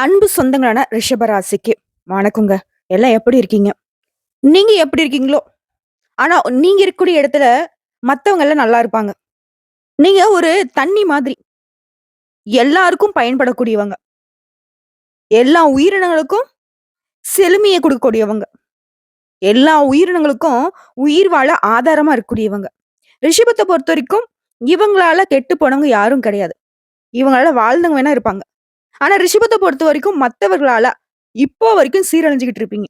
அன்பு சொந்தங்களான ரிஷபராசிக்கு. வணக்கங்க. எல்லாம் எப்படி இருக்கீங்க? நீங்க எப்படி இருக்கீங்களோ? ஆனா நீங்க இருக்கக்கூடிய இடத்துல மத்தவங்க எல்லாம் நல்லா இருப்பாங்க. நீங்க ஒரு தண்ணி மாதிரி. எல்லாருக்கும் பயன்படக்கூடியவங்க. எல்லா உயிரினங்களுக்கும் செழுமையை கொடுக்கக்கூடியவங்க. எல்லா உயிரினங்களுக்கும் உயிர் வாழ ஆதாரமா இருக்கக்கூடியவங்க. ரிஷபத்தை பொறுத்த வரைக்கும் இவங்களால கெட்டு போனவங்க யாரும் கிடையாது. இவங்களால வாழ்ந்தவங்க வேணா இருப்பாங்க. ஆனா ரிஷபத்தை பொறுத்த வரைக்கும் மற்றவர்களால இப்போ வரைக்கும் சீரழிஞ்சுக்கிட்டு இருப்பீங்க.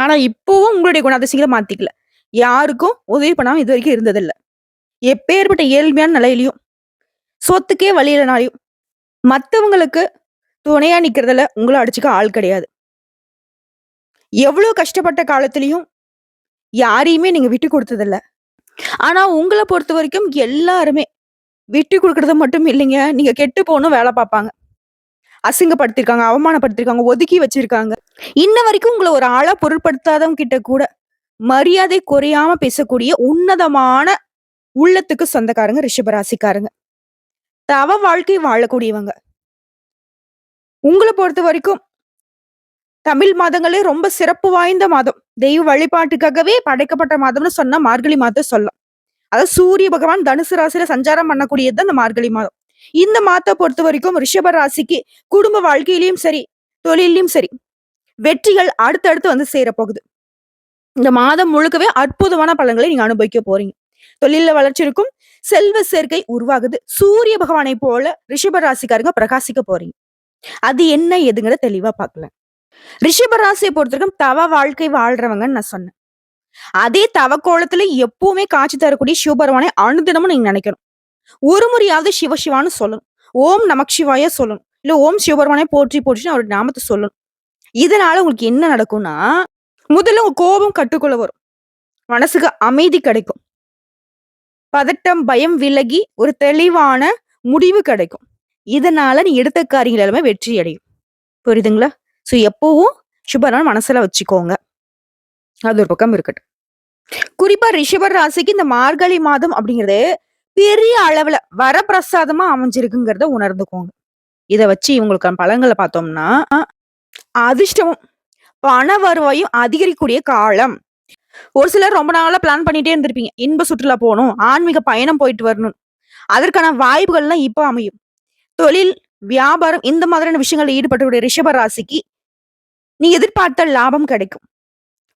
ஆனா இப்பவும் உங்களுடைய குணாதிசயங்களை மாத்திக்கல. யாருக்கும் உதவி பண்ணாம இது வரைக்கும் இருந்ததில்ல. எப்பேற்பட்ட ஏழ்மையான நிலையிலையும் சொத்துக்கே வழியிலனாலையும் மற்றவங்களுக்கு துணையா நிக்கிறதுல உங்களை அடிச்சுக்க ஆள் கிடையாது. எவ்வளவு கஷ்டப்பட்ட காலத்திலையும் யாரையுமே நீங்க விட்டு கொடுத்ததில்ல. ஆனா உங்களை பொறுத்த வரைக்கும் எல்லாருமே விட்டு கொடுக்கறது மட்டும் இல்லைங்க. நீங்க கெட்டு போகணும் வேலை பார்ப்பாங்க. அசிங்கப்படுத்திருக்காங்க அவமானப்படுத்திருக்காங்க ஒதுக்கி வச்சிருக்காங்க. இன்ன வரைக்கும் உங்களை ஒரு ஆளா பொருட்படுத்தாதவங்க கிட்ட கூட மரியாதை குறையாம பேசக்கூடிய உன்னதமான உள்ளத்துக்கு சொந்தக்காரங்க ரிஷபராசிக்காரங்க. தவ வாழ்க்கை வாழக்கூடியவங்க. உங்களை பொறுத்த வரைக்கும் தமிழ் மாதங்களே ரொம்ப சிறப்பு வாய்ந்த மாதம். தெய்வ வழிபாட்டுக்காகவே படைக்கப்பட்ட மாதம்னு சொன்னா மார்கழி மாதம் சொல்லலாம். அதாவது சூரிய பகவான் தனுசு ராசியில சஞ்சாரம் பண்ணக்கூடியது அந்த மார்கழி மாதம். இந்த மாதத்தை பொறுத்த வரைக்கும் ரிஷப ராசிக்கு குடும்ப வாழ்க்கையிலயும் சரி தொழிலையும் சரி வெற்றிகள் அடுத்தடுத்து வந்து சேர போகுது. இந்த மாதம் முழுக்கவே அற்புதமான பலன்களை நீங்க அனுபவிக்க போறீங்க. தொழில வளர்ச்சி இருக்கும் செல்வ சேர்க்கை உருவாகுது. சூரிய பகவானை போல ரிஷப ராசிக்காரங்க பிரகாசிக்க போறீங்க. அது என்ன எதுங்கிற தெளிவா பார்க்கல. ரிஷப ராசியை பொறுத்த வரைக்கும் தவ வாழ்க்கை வாழ்றவங்கன்னு நான் சொன்னேன். அதே தவ கோலத்துல எப்பவுமே காட்சி தரக்கூடிய சிவபெருமானை அனுதினமும் நீங்க நினைக்கணும். ஒரு முறையாவது சிவ சிவான்னு சொல்லணும். ஓம் நமக் சிவாய சொல்லணும். இல்ல ஓம் சிவபெருமானே போற்றி போற்றின்னு அவருடைய நாமத்தை சொல்லணும். இதனால உங்களுக்கு என்ன நடக்கும்னா முதல்ல உங்க கோபம் கட்டுக்குள்ள வரும். மனசுக்கு அமைதி கிடைக்கும். பதட்டம் பயம் விலகி ஒரு தெளிவான முடிவு கிடைக்கும். இதனால நீ எடுத்த காரியங்கள் எல்லாமே வெற்றி அடையும். புரியுதுங்களா? சோ எப்பவும் சுபரான மனசுல வச்சுக்கோங்க. அது ஒரு பக்கம் இருக்கட்டும். குறிப்பா ரிஷபர் ராசிக்கு இந்த மார்கழி மாதம் அப்படிங்கிறது பெரிய அளவுல வரப்பிரசாதமா அமைஞ்சிருக்குங்கிறத உணர்ந்துக்கோங்க. இதை வச்சு இவங்களுக்கான பழங்களை பார்த்தோம்னா அதிர்ஷ்டமும் பண வருவாயும் அதிகரிக்கக்கூடிய காலம். ஒரு சிலர் ரொம்ப நாளா பிளான் பண்ணிட்டே இருந்திருப்பீங்க. இன்ப சுற்றுலா போகணும் ஆன்மீக பயணம் போயிட்டு வரணும். அதற்கான வாய்ப்புகள்லாம் இப்போ அமையும். தொழில் வியாபாரம் இந்த மாதிரியான விஷயங்களில் ஈடுபட்டக்கூடிய ரிஷப ராசிக்கு நீ எதிர்பார்த்த லாபம் கிடைக்கும்.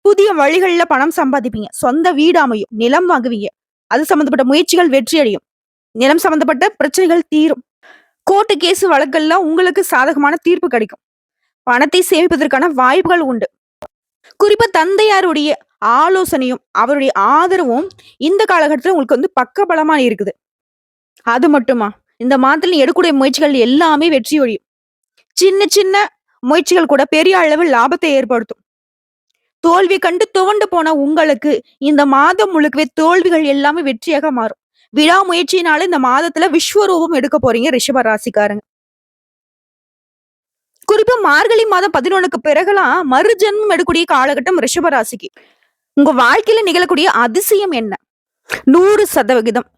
புதிய வழிகள்ல பணம் சம்பாதிப்பீங்க. சொந்த வீடு அமையும் நிலம் வாங்குவீங்க. அது சம்பந்தப்பட்ட முயற்சிகள் வெற்றி அடையும். நிலம் சம்பந்தப்பட்ட பிரச்சனைகள் தீரும். கோர்ட்டு கேஸ் வழக்கெல்லாம் உங்களுக்கு சாதகமான தீர்ப்பு கிடைக்கும். பணத்தை சேமிப்பதற்கான வாய்ப்புகள் உண்டு. குறிப்பா தந்தையாருடைய ஆலோசனையும் அவருடைய ஆதரவும் இந்த காலகட்டத்தில் உங்களுக்கு வந்து பக்கபலமா இருக்குது. அது மட்டுமா? இந்த மாதத்துல எடுக்கூடிய எடுக்கக்கூடிய முயற்சிகள் எல்லாமே வெற்றி ஒழியும் சின்ன சின்ன முயற்சிகள் கூட பெரிய அளவில் லாபத்தை ஏற்படுத்தும். தோல்வி கண்டு துவண்டு போன உங்களுக்கு இந்த மாதம் முழுக்கவே தோல்விகள் எல்லாமே வெற்றியாக மாறும். விடாமுயற்சியினால இந்த மாதத்துல விஸ்வரூபம் எடுக்க போறீங்க ரிஷப ராசிக்காரங்க. குறிப்பா மார்கழி மாதம் பதினொன்னுக்கு பிறகுலாம் மறுஜன்மம் எடுக்கக்கூடிய காலகட்டம் ரிஷப ராசிக்கு. உங்க வாழ்க்கையில நிகழக்கூடிய அதிசயம் என்ன? நூறு சதவிகிதம்.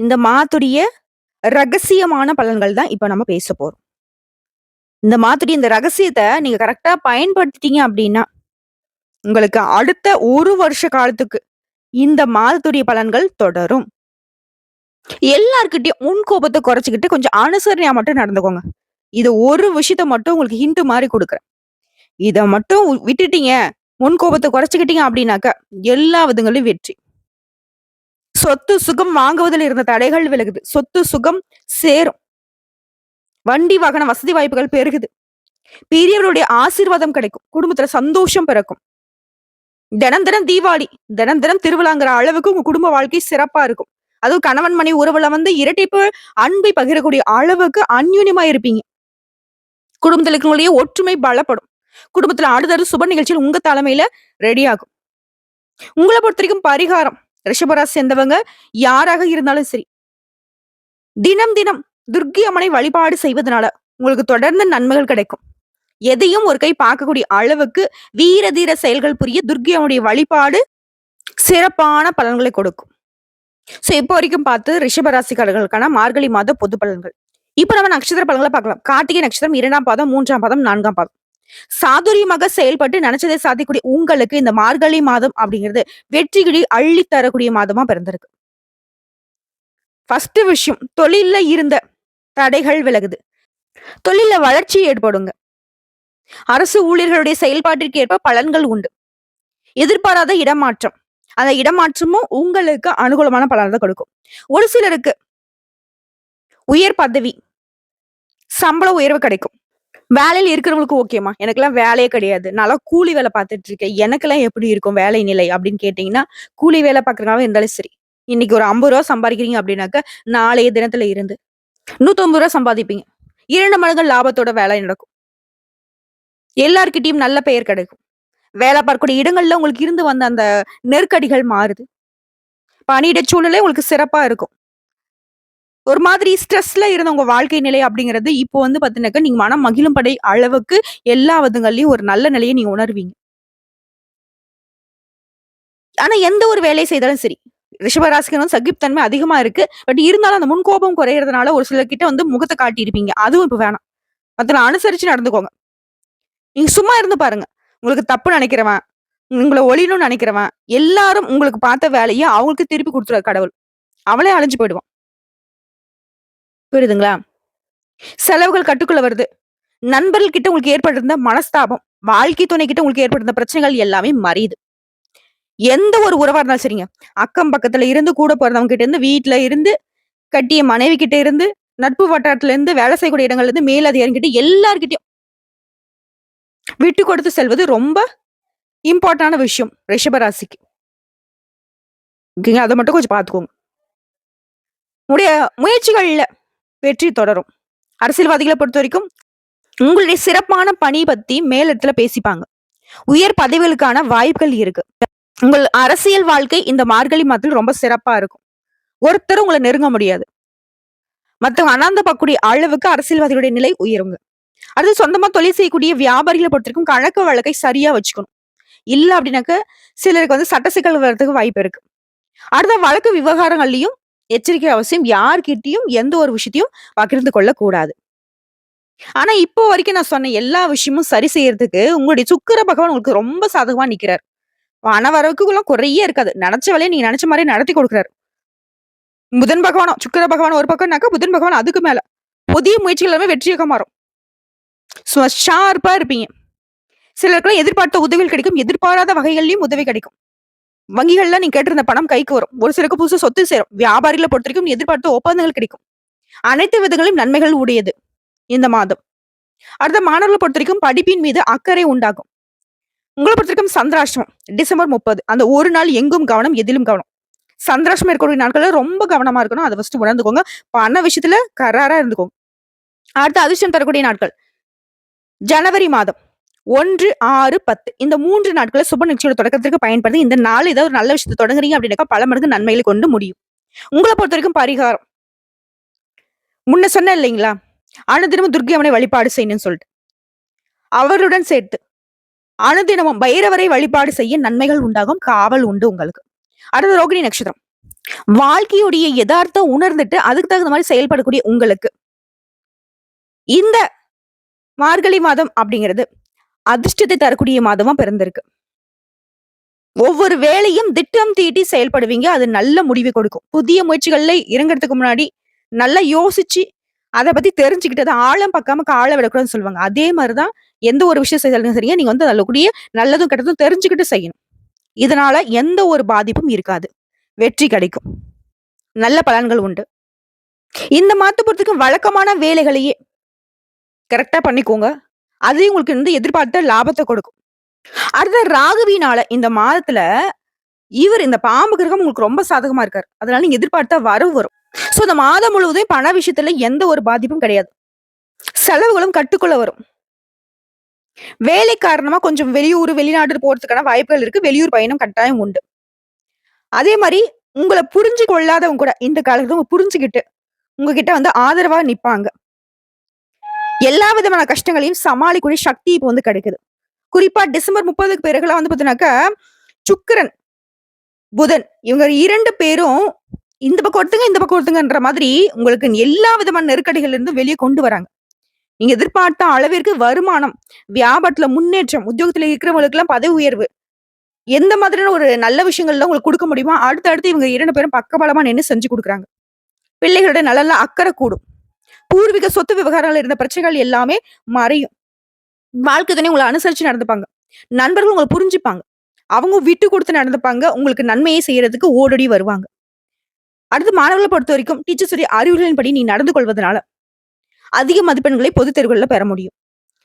இந்த மாத்துடைய ரகசியமான பலன்கள் தான் இப்ப நம்ம பேச போறோம். இந்த மாத்துடைய இந்த ரகசியத்தை நீங்க கரெக்டா பயன்படுத்திட்டீங்க அப்படின்னா உங்களுக்கு அடுத்த ஒரு வருஷ காலத்துக்கு இந்த மாதத்துடைய பலன்கள் தொடரும். எல்லார்கிட்டயும் முன் கோபத்தை குறைச்சிக்கிட்டு கொஞ்சம் அனுசரணையா மட்டும் நடந்துக்கோங்க. இது ஒரு விஷயத்த மட்டும் உங்களுக்கு ஹிண்ட் மாதிரி கொடுக்குறேன். இதை மட்டும் விட்டுட்டீங்க முன் கோபத்தை குறைச்சிக்கிட்டீங்க அப்படின்னாக்க எல்லா விதங்களிலும் வெற்றி. சொத்து சுகம் வாங்குவதில் இருந்த தடைகள் விலகுது. சொத்து சுகம் சேரும். வண்டி வாகன வசதி வாய்ப்புகள் பெருகுது. பெரியவருடைய ஆசீர்வாதம் கிடைக்கும். குடும்பத்துல சந்தோஷம் பிறக்கும். தினம் தினம் தீபாவளி தினம் தினம் திருவிழாங்கிற அளவுக்கு உங்க குடும்ப வாழ்க்கை சிறப்பா இருக்கும். அதுவும் கணவன் மணி உறவுல வந்து இரட்டிப்பு அன்பை பகிரக்கூடிய அளவுக்கு அந்யூன்யமா இருப்பீங்க. குடும்பத்தில் இருக்கவங்களுடைய ஒற்றுமை பலப்படும். குடும்பத்துல அடுத்தடுத்து சுப நிகழ்ச்சியில் உங்க தலைமையில ரெடி ஆகும். உங்களை பொறுத்த வரைக்கும் பரிகாரம் ரிஷபராசி சேர்ந்தவங்க யாராக இருந்தாலும் சரி தினம் தினம் துர்க்கி அம்மனை வழிபாடு செய்வதனால உங்களுக்கு தொடர்ந்து நன்மைகள் கிடைக்கும். எதையும் ஒரு கை பார்க்கக்கூடிய அளவுக்கு வீர தீர செயல்கள் புரிய துர்க்கி வழிபாடு சிறப்பான பலன்களை கொடுக்கும். சோ இப்போ வரைக்கும் பார்த்து ரிஷபராசிக்காரர்களுக்கான மார்கழி மாத பொது பலன்கள். இப்ப நம்ம நட்சத்திர பலன்களை பார்க்கலாம். கார்த்திகை நட்சத்திரம் இரண்டாம் பாதம் மூன்றாம் பாதம் நான்காம் பாதம். சாதுரியமாக செயல்பட்டு நினைச்சதை சாதிக்கூடிய உங்களுக்கு இந்த மார்கழி மாதம் அப்படிங்கிறது வெற்றிகிடி அள்ளி தரக்கூடிய மாதமா பிறந்திருக்கு. ஃபர்ஸ்ட் விஷயம் தொழில்ல இருந்த தடைகள் விலகுது. தொழில வளர்ச்சி ஏற்படுங்க. அரசு ஊழியர்களுடைய செயல்பாட்டிற்கு ஏற்ப பலன்கள் உண்டு. எதிர்பாராத இடமாற்றம். அந்த இடமாற்றமும் உங்களுக்கு அனுகூலமான பலனை கொடுக்கும். ஒரு சிலருக்கு உயர் பதவி சம்பள உயர்வு கிடைக்கும். வேலையில இருக்கிறவங்களுக்கு ஓகேமா எனக்கெல்லாம் வேலையே கிடையாது. நல்லா கூலி வேலை பார்த்துட்டு இருக்கேன். எனக்கெல்லாம் எப்படி இருக்கும் வேலை நிலை அப்படின்னு கேட்டீங்கன்னா கூலி வேலை பார்க்கறதுனால இருந்தாலும் சரி. இன்னைக்கு ஒரு ஐம்பது ரூபா சம்பாதிக்கிறீங்க அப்படின்னாக்க நாளைய தினத்துல இருந்து நூத்தம்பது ரூபா சம்பாதிப்பீங்க. இரண்டு மடங்கு லாபத்தோட வேலை நடக்கும். எல்லார்கிட்டயும் நல்ல பெயர் கிடைக்கும். வேலை பார்க்கக்கூடிய இடங்கள்ல உங்களுக்கு இருந்து வந்த அந்த நெருக்கடிகள் மாறுது. பணியிட சூழ்நிலை உங்களுக்கு சிறப்பா இருக்கும். ஒரு மாதிரி ஸ்ட்ரெஸ்ல இருந்த உங்க வாழ்க்கை நிலை அப்படிங்கிறது இப்போ வந்து பாத்தீங்கன்னாக்கா நீங்க மனம் மகிழும் படை அளவுக்கு எல்லா விதங்கள்லயும் ஒரு நல்ல நிலையை நீங்க உணர்வீங்க. ஆனா எந்த ஒரு வேலையை செய்தாலும் சரி ரிஷபராசிக்கணும் சகிப்தன்மை அதிகமா இருக்கு. பட் இருந்தாலும் அந்த முன்கோபம் குறையறதுனால ஒரு சிலர் கிட்ட வந்து முகத்தை காட்டியிருப்பீங்க. அதுவும் இப்போ வேணாம். மத்தவங்க அனுசரிச்சு நடந்துக்கோங்க. நீங்க சும்மா இருந்து பாருங்க. உங்களுக்கு தப்பு நினைக்கிறவன் உங்களை ஒளியணும்னு நினைக்கிறவன் எல்லாரும் உங்களுக்கு பார்த்த வேலையை அவங்களுக்கு திருப்பி கொடுத்துருவாரு கடவுள். அவளே அழிஞ்சு போயிடுவான். புரியுதுங்களா? செலவுகள் கட்டுக்குள்ள வருது. நண்பர்கள் கிட்ட உங்களுக்கு ஏற்பட்டிருந்த மனஸ்தாபம் வாழ்க்கை துணை கிட்ட உங்களுக்கு ஏற்பட்டிருந்த பிரச்சனைகள் எல்லாமே மறையுது எந்த ஒரு உறவா இருந்தாலும் சரிங்க. அக்கம் பக்கத்துல இருந்து கூட பிறந்தவங்க கிட்ட இருந்து வீட்டுல இருந்து கட்டிய மனைவி கிட்ட இருந்து நட்பு வட்டாரத்துல இருந்து வேலை செய்யக்கூடிய இடங்கள்ல இருந்து மேலதிகாரி கிட்ட எல்லார்கிட்டயும் விட்டு கொடுத்து செல்வது ரொம்ப இம்பார்ட்டான விஷயம் ரிஷபராசிக்கு. ஓகேங்க அதை மட்டும் கொஞ்சம் பார்த்துக்கோங்க. உடைய முயற்சிகள்ல வெற்றி தொடரும். அரசியல்வாதிகளை பொறுத்த வரைக்கும் உங்களுடைய சிறப்பான பணி பத்தி மேலிடத்துல பேசிப்பாங்க. உயர் பதவிகளுக்கான வாய்ப்புகள் இருக்கு. உங்கள் அரசியல் வாழ்க்கை இந்த மார்கழி மாதத்தில் ரொம்ப சிறப்பா இருக்கும். ஒருத்தரும் உங்களை நெருங்க முடியாது. மத்தவங்க அனாந்த பக்குடி அளவுக்கு அரசியல்வாதிகளுடைய நிலை உயருங்க. அடுத்து சொந்தமா தொழில் செய்யக்கூடிய வியாபாரிகளை பொறுத்தருக்கும் கணக்கு வழக்கை சரியா வச்சுக்கணும். இல்ல அப்படின்னாக்க சிலருக்கு வந்து சட்ட சிக்கல் வர்றதுக்கு வாய்ப்பு இருக்கு. அடுத்த வழக்கு விவகாரங்கள்லயும் எச்சரிக்கை அவசியம் யார்கிட்டயும் எந்த ஒரு விஷயத்தையும் பகிர்ந்து கொள்ள கூடாது ஆனா இப்போ வரைக்கும் நான் சொன்ன எல்லா விஷயமும் சரி செய்யறதுக்கு உங்களுடைய சுக்கர பகவான் உங்களுக்கு ரொம்ப சாதகமா நிக்கிறார். பண வரவுக்குள்ள குறையே இருக்காது. நினைச்ச வேலையை நீங்க நினைச்ச மாதிரி நடத்தி கொடுக்குறாரு. புதன் பகவானும் சுக்கர பகவான் ஒரு பக்கம்னாக்கா புதன் பகவான் அதுக்கு மேல. புதிய முயற்சிகள் எல்லாமே வெற்றியாக மாறும். ஷார்ப்பா இருப்பீங்க. சிலருக்குலாம் எதிர்பார்த்த உதவிகள் கிடைக்கும். எதிர்பாராத வகைகள்லயும் உதவி கிடைக்கும். வங்கிகள்ல நீ கேட்டிருந்த பணம் கைக்கு வரும். ஒரு சிலருக்கு புதுசு சொத்து சேரும். வியாபாரிகளை பொறுத்த வரைக்கும் எதிர்பார்த்த ஒப்பந்தங்கள் கிடைக்கும். அனைத்து விதங்களிலும் நன்மைகள் உடையது இந்த மாதம். அடுத்த மாணவர்களை பொறுத்த வரைக்கும் படிப்பின் மீது அக்கறை உண்டாகும். உங்களை பொறுத்த வரைக்கும் சந்திராஷ்டமம் டிசம்பர் முப்பது. அந்த ஒரு நாள் எங்கும் கவனம் எதிலும் கவனம். சந்திராஷ்டமம் இருக்கக்கூடிய நாட்கள்ல ரொம்ப கவனமா இருக்கணும். அதை ஃபர்ஸ்ட் உணர்ந்துக்கோங்க. பண விஷயத்துல கராரா இருந்துக்கோங்க. அடுத்த அதிர்ஷ்டம் தரக்கூடிய நாட்கள். ஜனவரி மாதம். ஒன்று ஆறு பத்து. இந்த மூன்று நாட்களை சுப நிகழ்ச்சியோட தொடக்கத்திற்கு பயன்படுத்தி இந்த நாள் ஏதாவது ஒரு நல்ல விஷயத்தை தொடங்குறீங்க அப்படின்னாக்கா பல மடங்கு நன்மைகளை கொண்டு முடியும். உங்களை பொறுத்த வரைக்கும் பரிகாரம். முன்ன சொன்ன இல்லைங்களா? அனுதினமும் துர்க்கை அவனை வழிபாடு செய்யணும்னு சொல்லிட்டு. அவருடன் சேர்த்து. அனுதினமும் பைரவரை வழிபாடு செய்ய நன்மைகள் உண்டாகும் காவல் உண்டு உங்களுக்கு. அடுத்த ரோகிணி நட்சத்திரம். வாழ்க்கையுடைய யதார்த்தம் உணர்ந்துட்டு அதுக்கு தகுந்த மாதிரி செயல்படக்கூடிய உங்களுக்கு. இந்த மார்கழி மாதம் அப்படிங்கிறது அதிர்ஷ்டத்தை தரக்கூடிய மாதமா பிறந்திருக்கு. ஒவ்வொரு வேலையும் திட்டம் தீட்டி செயல்படுவீங்க. அது நல்ல முடிவை கொடுக்கும். புதிய முயற்சிகள்ல இறங்குறதுக்கு முன்னாடி நல்லா யோசிச்சு அதை பத்தி தெரிஞ்சுக்கிட்டு ஆழம் பார்க்காம காலை விடக்கூடாதுன்னு சொல்லுவாங்க. அதே மாதிரிதான் எந்த ஒரு விஷயம் செய்தாலும் சரியா நீங்க வந்து அதில் கூடிய நல்லதும் கெட்டதும் தெரிஞ்சுக்கிட்டு செய்யணும். இதனால எந்த ஒரு பாதிப்பும் இருக்காது. வெற்றி கிடைக்கும். நல்ல பலன்கள் உண்டு. இந்த மாத்த பொறுத்துக்கு வழக்கமான வேலைகளையே கரெக்டா பண்ணிக்கோங்க. அது உங்களுக்கு வந்து எதிர்பார்த்த லாபத்தை கொடுக்கும். அடுத்த ராகுவினால இந்த மாதத்துல இவர் இந்த பாம்பு கிரகம் உங்களுக்கு ரொம்ப சாதகமா இருக்காரு. அதனால நீங்க எதிர்பார்த்த வரவு வரும். சோ இந்த மாதம் முழுவதும் பண விஷயத்துல எந்த ஒரு பாதிப்பும் கிடையாது. செலவுகளும் கட்டுக்குள்ள வரும். வேலை காரணமா கொஞ்சம் வெளியூர் வெளிநாடு போறதுக்கான வாய்ப்புகள் இருக்கு. வெளியூர் பயணம் கட்டாயம் உண்டு. அதே மாதிரி உங்களை புரிஞ்சு கொள்ளாதவங்க கூட இந்த காலத்துல புரிஞ்சுக்கிட்டு உங்ககிட்ட வந்து ஆதரவா நிப்பாங்க. எல்லா விதமான கஷ்டங்களையும் சமாளிக்கூடிய சக்தி இப்போ வந்து கிடைக்குது குறிப்பா டிசம்பர் முப்பதுக்கு பிறகுலாம் வந்து பார்த்தீங்கன்னாக்கா சுக்கரன் புதன் இவங்க இரண்டு பேரும் இந்த பக்கம் ஒருத்தங்க, இந்த பக்கம் ஒருத்தங்கன்ற மாதிரி உங்களுக்கு எல்லா விதமான நெருக்கடிகள் இருந்தும் வெளியே கொண்டு வராங்க. நீங்க எதிர்பார்த்த அளவிற்கு வருமானம், வியாபாரத்துல முன்னேற்றம், உத்தியோகத்துல இருக்கிறவங்களுக்கெல்லாம் பதவி உயர்வு. எந்த மாதிரியான ஒரு நல்ல விஷயங்கள்லாம் உங்களுக்கு கொடுக்க முடியுமோ, அடுத்து அடுத்து இவங்க இரண்டு பேரும் பக்கபலமா நின்று செஞ்சு கொடுக்குறாங்க பிள்ளைகளோட நல்லா அக்கறை கூடும். பூர்வீக சொத்து விவகாரங்கள் இருந்த பிரச்சனைகள் எல்லாமே மறையும். வாழ்க்கை துணை உங்களை அனுசரிச்சு நடந்துப்பாங்க. நண்பர்கள் உங்களை புரிஞ்சுப்பாங்க. அவங்க விட்டு கொடுத்து நடந்துப்பாங்க. உங்களுக்கு நன்மையை செய்யறதுக்கு ஓடோடி வருவாங்க. அடுத்து பொறுத்த வரைக்கும் டீச்சர்ஸுடைய அறிவுகளின்படி நீ நடந்து கொள்வதனால, அதிக மதிப்பெண்களை பொதுத் தேர்வுகளில் பெற முடியும்.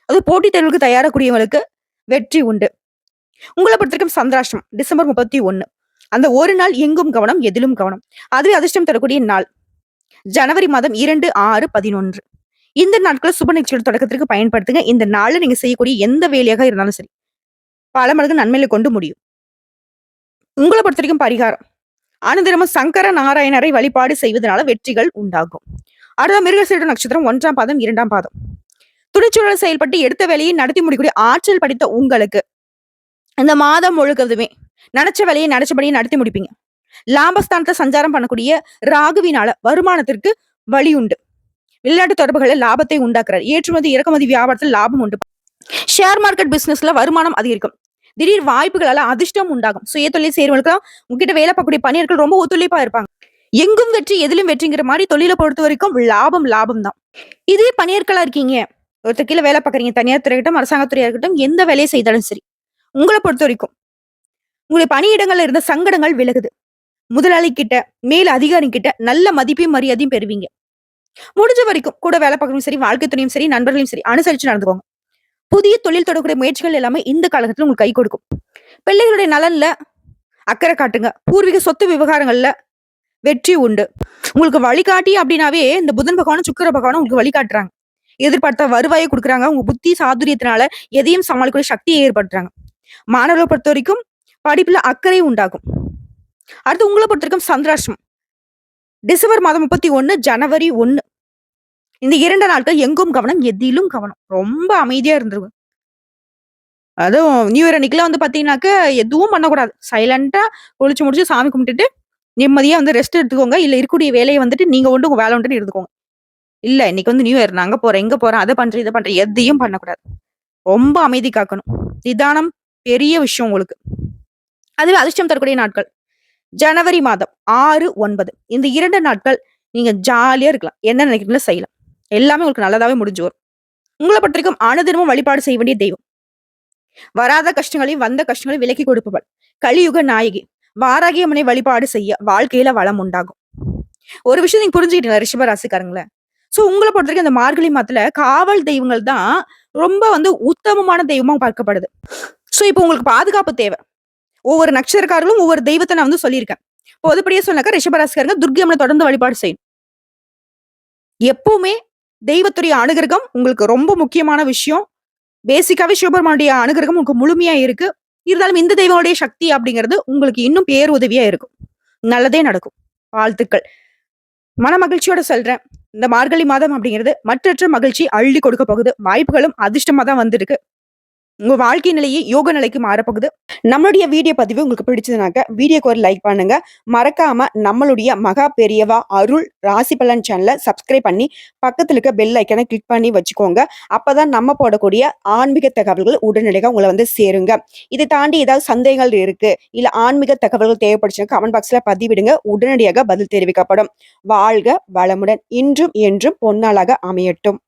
அது போட்டித் தேர்வுக்கு தயாராகக்கூடியவங்களுக்கு வெற்றி உண்டு. உங்கள பொறுத்தவரைக்கும் சந்திராஷ்டம் டிசம்பர் 31. அந்த ஒரு நாள் எங்கும் கவனம், எதிலும் கவனம். அதுவே அதிர்ஷ்டம் தரக்கூடிய நாள். ஜனவரி மாதம் 2, 6, 11. இந்த நாட்களை சுப நிகழ்ச்சிகள் தொடக்கத்திற்கு பயன்படுத்துங்க. இந்த நாளில் நீங்க செய்யக்கூடிய எந்த வேலையாக இருந்தாலும் சரி, பல மடங்கு நன்மையில கொண்டு முடியும். உங்களை பொறுத்த வரைக்கும் பரிகாரம். அனுதினமும் சங்கர நாராயணரை வழிபாடு செய்வதனால வெற்றிகள் உண்டாகும். அடுத்த மிருகசீட நட்சத்திரம் ஒன்றாம் பாதம், இரண்டாம் பாதம். துணிச்சூழல் செயல்பட்டு எடுத்த வேலையை நடத்தி முடிக்கக்கூடிய ஆற்றல் படைத்த உங்களுக்கு, இந்த மாதம் முழுக்கதுமே நினைச்ச வேலையை நினைச்சபடியே நடத்தி முடிப்பீங்க. லாபஸ்தானத்தை சஞ்சாரம் பண்ணக்கூடிய ராகுவினால வருமானத்திற்கு வழி உண்டு. வெளிநாட்டு தொடர்புகளில் லாபத்தை உண்டாக்குறார். ஏற்றுமதி, இறக்குமதி வியாபாரத்தில் லாபம் உண்டு. ஷேர் மார்க்கெட் பிசினஸ்ல வருமானம் அதிகரிக்கும். திடீர் வாய்ப்புகளால அதிர்ஷ்டம் உண்டாகும். சுய தொழில் செய்றவங்களுக்கெல்லாம் உங்ககிட்ட வேலை பார்க்கக்கூடிய பணியர்கள் ரொம்ப ஒத்துழைப்பா இருப்பாங்க. எங்கும் வெற்றி, எதிலும் வெற்றிங்கிற மாரி தொழில பொறுத்தவரைக்கும் லாபம் லாபம் தான். இதே பணியர்களா இருக்கீங்க. ஒருத்தர் கீழ வேலை பார்க்குறீங்க. தனியார் துறையா அரசாங்கத்துறையா இருக்கட்டும், எந்த வேலையை செய்தாலும் சரி. உங்களை பொறுத்த வரைக்கும் உங்களுடைய பணியிடங்கள்ல இருந்த சங்கடங்கள் விலகுது. முதலாளி கிட்ட, மேல் அதிகாரி கிட்ட நல்ல மதிப்பையும், மரியாதையும் பெறுவீங்க. முடிஞ்ச வரைக்கும் கூட வேலை பார்க்குறவங்களும் சரி, வாழ்க்கை துணையும் சரி, நண்பர்களையும் சரி அனுசரிச்சு நடந்துக்கோங்க. புதிய தொழில் தொடக்கூடிய முயற்சிகள் எல்லாமே இந்த காலகட்டத்தில் உங்களுக்கு கை கொடுக்கும். பிள்ளைகளுடைய நலன்ல அக்கறை காட்டுங்க. பூர்வீக சொத்து விவகாரங்கள்ல வெற்றி உண்டு. உங்களுக்கு வழிகாட்டி அப்படின்னாவே இந்த புதன் பகவானும், சுக்கர பகவானும் உங்களுக்கு வழிகாட்டுறாங்க. எதிர்பார்த்த வருவாயை கொடுக்குறாங்க உங்க புத்தி சாதுரியத்தினால எதையும் சமாளிக்கூடிய சக்தியை ஏற்படுத்துறாங்க. மாணவர்களை பொறுத்த வரைக்கும் படிப்புல அக்கறை உண்டாகும். அடுத்து உங்களை பொறுத்த வரைக்கும் சந்திராஷ்டமம். டிசம்பர் மாதம் 31, ஜனவரி ஒன்று இந்த இரண்டு நாட்கள் எங்கும் கவனம், எதிலும் கவனம். ரொம்ப அமைதியா இருந்துருங்க. அதுவும் நியூ இயர் அன்னைக்குலாம் வந்து பார்த்தீங்கன்னாக்க, எதுவும் பண்ணக்கூடாது. சைலண்டா குளிச்சு முடிச்சு சாமி கும்பிட்டுட்டு, நிம்மதியா வந்து ரெஸ்ட் எடுத்துக்கோங்க. இல்ல இருக்கக்கூடிய வேலையை வந்துட்டு நீங்க ஒன்று உங்க வேலை ஒன்று இருந்துக்கோங்க. இல்ல இன்னைக்கு வந்து நியூ இயர் நான் அங்க போறேன், எங்க போறேன், அத பண்றேன், இதை பண்றேன் எதையும் பண்ணக்கூடாது. ரொம்ப அமைதி காக்கணும். நிதானம் பெரிய விஷயம் உங்களுக்கு. அதுவே அதிர்ஷ்டம் தரக்கூடிய நாட்கள். ஜனவரி மாதம் 6, 9. இந்த இரண்டு நாட்கள் நீங்க ஜாலியா இருக்கலாம். என்ன நினைக்கிறீங்களோ செய்யலாம். எல்லாமே உங்களுக்கு நல்லதாவே முடிஞ்சு வரும். உங்களை பற்றிக்கும் அனுதினமும் வழிபாடு செய்ய வேண்டிய தெய்வம். வராத கஷ்டங்களையும், வந்த கஷ்டங்களையும் விலக்கி கொடுப்பவள். கலியுக நாயகி. வாராகி அம்மனை வழிபாடு செய்ய வாழ்க்கையில வளம் உண்டாகும். ஒரு விஷயம் நீங்க புரிஞ்சுக்கிட்டீங்களா ரிஷப ராசிக்காரங்கள? சோ உங்களை பொறுத்தவரைக்கும் இந்த மார்கழி மாதத்துல காவல் தெய்வங்கள் தான் ரொம்ப வந்து உத்தமமான தெய்வமா பார்க்கப்படுது. ஸோ இப்போ உங்களுக்கு பாதுகாப்பு தேவை. ஒவ்வொரு நட்சத்திரக்காரர்களும் ஒவ்வொரு தெய்வத்தை நான் வந்து சொல்லியிருக்கேன். இப்போ சொன்னாக்கா சொன்னாக்க ரிஷபராசிக்காரங்க துர்க்கை அம்மனை தொடர்ந்து வழிபாடு செய்யணும். எப்பவுமே தெய்வத்துடைய அனுகிரகம் உங்களுக்கு ரொம்ப முக்கியமான விஷயம். பேசிக்காவே சிவபெருமானுடைய அனுகிரகம் உங்களுக்கு முழுமையா இருக்கு. இருந்தாலும் இந்த தெய்வங்களுடைய சக்தி அப்படிங்கிறது உங்களுக்கு இன்னும் பேர் உதவியா இருக்கும். நல்லதே நடக்கும். வாழ்த்துக்கள். மன மகிழ்ச்சியோட சொல்றேன். இந்த மார்கழி மாதம் அப்படிங்கிறது மற்றற்ற மகிழ்ச்சி அள்ளி கொடுக்க போகுது. வாய்ப்புகளும் அதிர்ஷ்டமா தான் வந்திருக்கு. உங்கள் வாழ்க்கை நிலையே யோக நிலைக்கு மாறப்போகுது. நம்மளுடைய வீடியோ பதிவு உங்களுக்கு பிடிச்சதுனாக்க, வீடியோக்கு ஒரு லைக் பண்ணுங்க. மறக்காம நம்மளுடைய மகா பெரியவா அருள் ராசி பலன் சேனலை சப்ஸ்கிரைப் பண்ணி, பக்கத்தில் இருக்க பெல் ஐக்கனை கிளிக் பண்ணி வச்சுக்கோங்க. அப்பதான் நம்ம போடக்கூடிய ஆன்மீக தகவல்கள் உடனடியாக உங்களை வந்து சேருங்க. இதை தாண்டி ஏதாவது சந்தேகங்கள் இருக்கு, இல்லை ஆன்மீக தகவல்கள் தேவைப்படுச்சுன்னா கமெண்ட் பாக்ஸில் பதிவிடுங்க. உடனடியாக பதில் தெரிவிக்கப்படும். வாழ்க வளமுடன். இன்றும் என்றும் பொன்னாளாக அமையட்டும்.